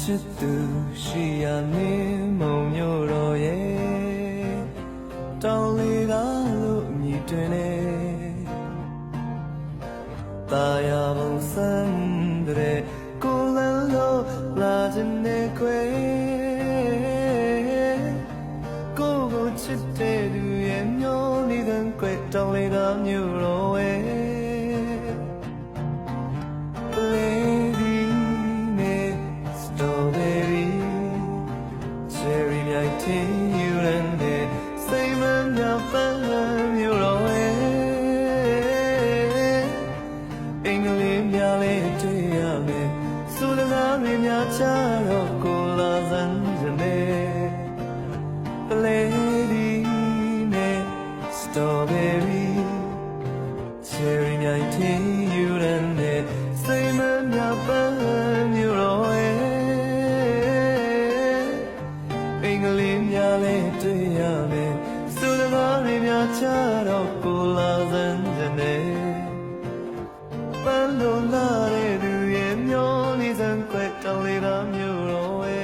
ချစ်သူရှိရနေမုံမျိုးတော်ရဲ့တောင်းလေးကားလို့မြည်တွင်နေตายาပုံစံတဲ့ကိုလန်လို့လာခြင်းနဲ့ခွေကိုကိုချစ်တဲ့သူရဲ့မျိုးနေတဲ့ခွေတောင်းလေးကားမျိုးတော် တွေများချတော့ကိုလာစမ်းစနေ Lady me strawberry cherry မြိုက်တင်ယူရန်တဲ့စိတ်မများပန်းမျိုးတော်ရဲ့အင်္ဂလိပ်များလေးတွေ့ရမယ်စူလကားတွေများချတော့ကိုလာစမ်းစနေပန်းလုံးလာ ကွက်တလေးသာမြို့တော်ဝဲ